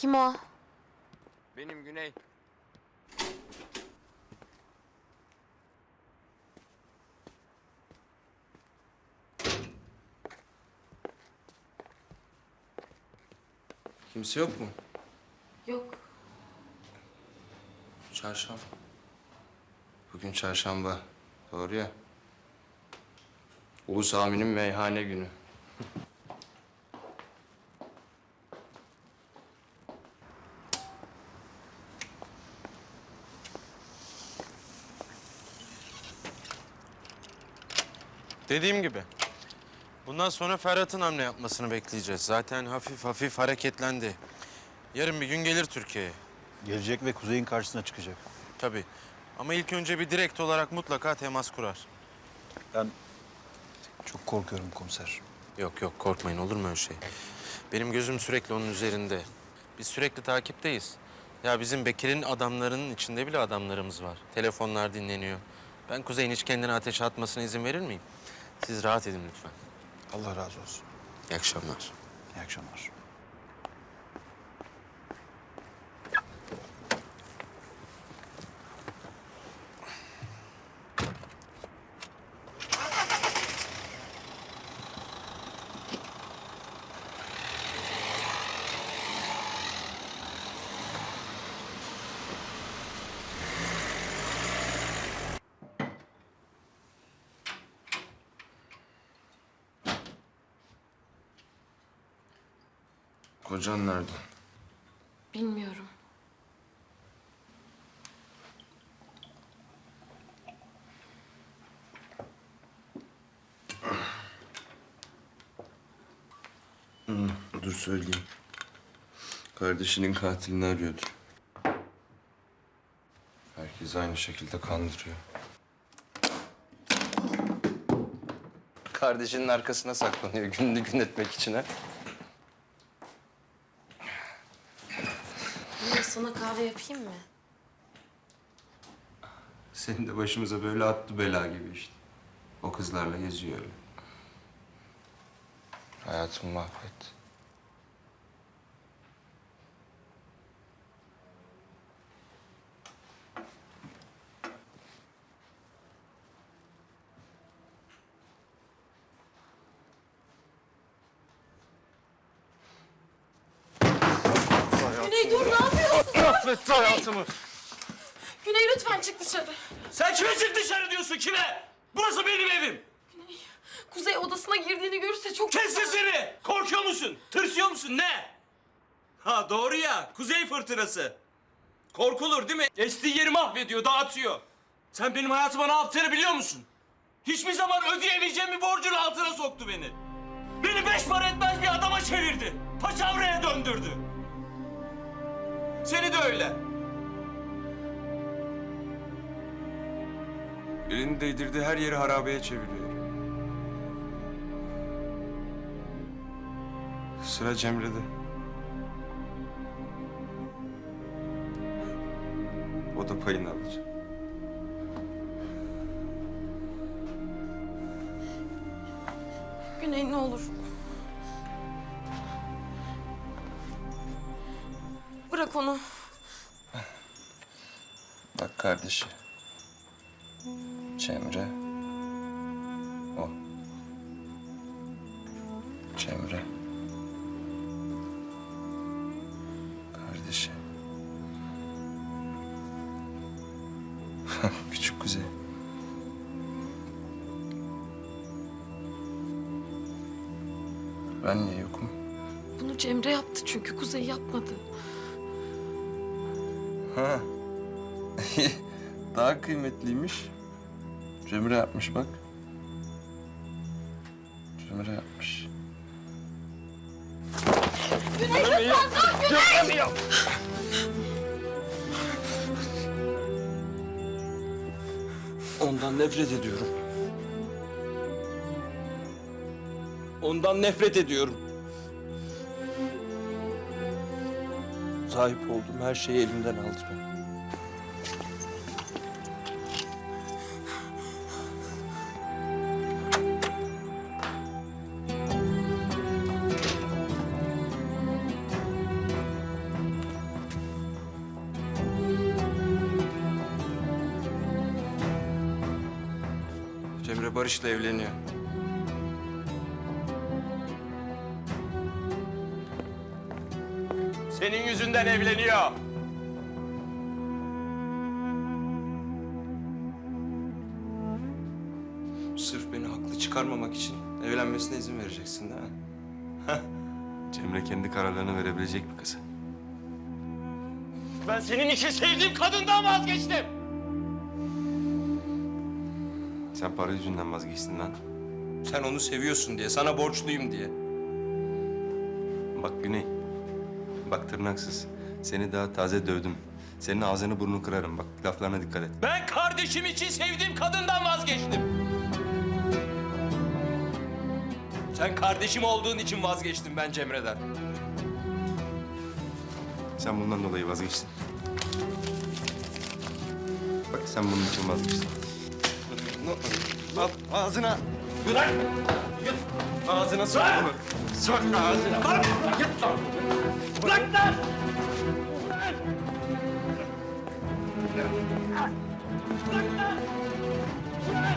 Kim o? Benim Güney. Kimse yok mu? Yok. Çarşamba. Bugün çarşamba. Doğru ya. Ulus Amin'in meyhane günü. Dediğim gibi. Bundan sonra Ferhat'ın hamle yapmasını bekleyeceğiz. Zaten hafif hafif hareketlendi. Yarın bir gün gelir Türkiye'ye. Gelecek ve Kuzey'in karşısına çıkacak. Tabii. Ama ilk önce bir direkt olarak mutlaka temas kurar. Ben çok korkuyorum komiser. Yok yok korkmayın olur mu öyle şey? Benim gözüm sürekli onun üzerinde. Biz sürekli takipteyiz. Ya bizim Bekir'in adamlarının içinde bile adamlarımız var. Telefonlar dinleniyor. Ben Kuzey'in hiç kendine ateşe atmasına izin verir miyim? Siz rahat edin lütfen. Allah razı olsun. İyi akşamlar. İyi akşamlar. Kocan nerede? Bilmiyorum. Dur söyleyeyim. Kardeşinin katilini arıyordu. Herkes aynı şekilde kandırıyor. Kardeşinin arkasına saklanıyor gününü gün etmek için ha. Sana kahve yapayım mı? Senin de başımıza böyle attı bela gibi işte. O kızlarla geziyor öyle. Hayatımı mahvet. Güney dur ne yapıyorsun? Mahvetti hayatımı. Güney lütfen çık dışarı. Sen kime çık dışarı diyorsun kime? Burası benim evim. Kuzey odasına girdiğini görürse çok... Kes sesini. Korkuyor musun? Tırsıyor musun? Ne? Ha doğru ya. Kuzey fırtınası. Korkulur değil mi? Estiği yeri mahvediyor, dağıtıyor. Sen benim hayatıma ne yaptığını biliyor musun? Hiçbir zaman ödeyemeyeceğim bir borcun altına soktu beni. Beni beş para etmez bir adama çevirdi. Paçavraya döndürdü. Seni de öyle. Elini değdirdiği her yeri harabeye çeviriyor. Sıra Cemre'de. O da payını alacak. Güney ne olur. Onu. Bak kardeşi. Cemre. O. Cemre. Kardeşi. Küçük kuzey. Ben niye yokum? Bunu Cemre yaptı çünkü Kuzey yapmadı. Ha. Daha kıymetliymiş. Cemre yapmış bak. Cemre yapmış. Ondan nefret ediyorum. Ondan nefret ediyorum. sahip olduğum her şeyi elimden aldı beni. Cemre Barış'la evleniyor. Senin yüzünden evleniyor. Sırf beni haklı çıkarmamak için evlenmesine izin vereceksin değil mi? Cemre kendi kararlarını verebilecek bir kız. Ben senin için sevdiğim kadından vazgeçtim. Sen para yüzünden vazgeçtin lan. Sen onu seviyorsun diye, sana borçluyum diye. Bak Güney, bak tırnaksız. Seni daha taze dövdüm. Senin ağzını burnunu kırarım bak. Laflarına dikkat et. Ben kardeşim için sevdiğim kadından vazgeçtim. Sen kardeşim olduğun için vazgeçtim ben Cemre'den. Sen bundan dolayı vazgeçtin. Bak sen bunun için vazgeçtin. Ağzına. Bırak! Git! Ağzına sok bunu. Sok ağzına. Bırak! Git lan! Bırak lan! Bırak lan! Bırak!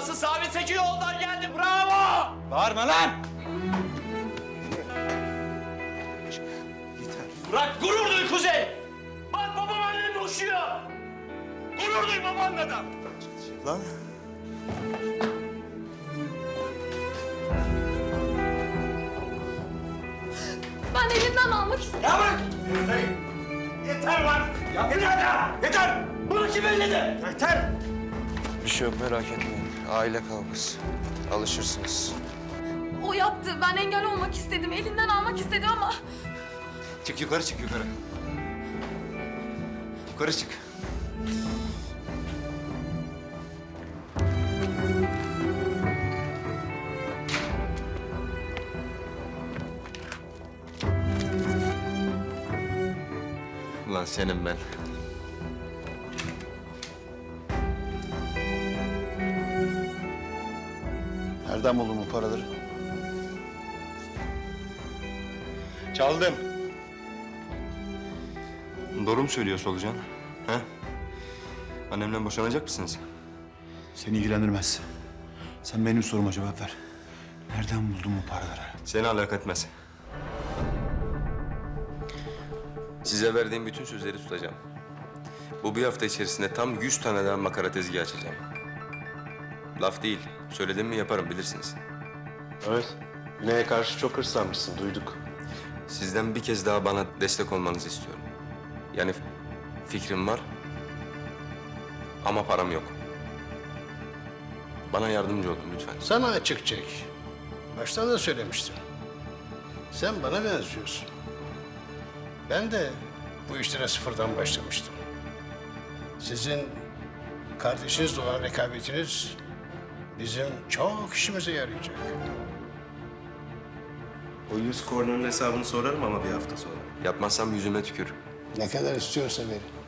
Gecenin performansı Sami Tekinoğlu'ndan geldi. Bravo! Bağırma lan! Bırak gurur duy Kuzey! Bak babam anneni boşuyor! Gurur duy babanla da! Lan. Ben elinden almak istedim. Ya bırak! Kuzey! Yeter lan! Yeter ya! Yeter! Bunu kim elledi? Yeter! Bir şey yok merak etmeyin. Aile kavgası. Alışırsınız. O yaptı. Ben engel olmak istedim. Elinden almak istedim ama... Çık yukarı çık yukarı. Yukarı çık. Ulan senin ben. Nereden buldun bu paraları? Çaldım. Doğru mu söylüyor Solucan? He? Annemle boşanacak mısınız? Seni ilgilendirmez. Sen benim soruma cevap ver. Nereden buldun bu paraları? Seni alak etmez. Size verdiğim bütün sözleri tutacağım. Bu bir hafta içerisinde tam 100 tane daha makara tezgahı açacağım. Laf değil. Söyledim mi yaparım bilirsiniz. Evet. Güney'e karşı çok hırslanmışsın, duyduk. Sizden bir kez daha bana destek olmanızı istiyorum. Yani fikrim var ama param yok. Bana yardımcı olun lütfen. Sana açık çek. Baştan da söylemiştim. Sen bana benziyorsun. Ben de bu işlere sıfırdan başlamıştım. Sizin kardeşinizle olan rekabetiniz bizim çok işimize yarayacak. O yüz kornanın hesabını sorarım ama bir hafta sonra. Yapmazsam yüzüme tükür. Ne kadar istiyorsa verin.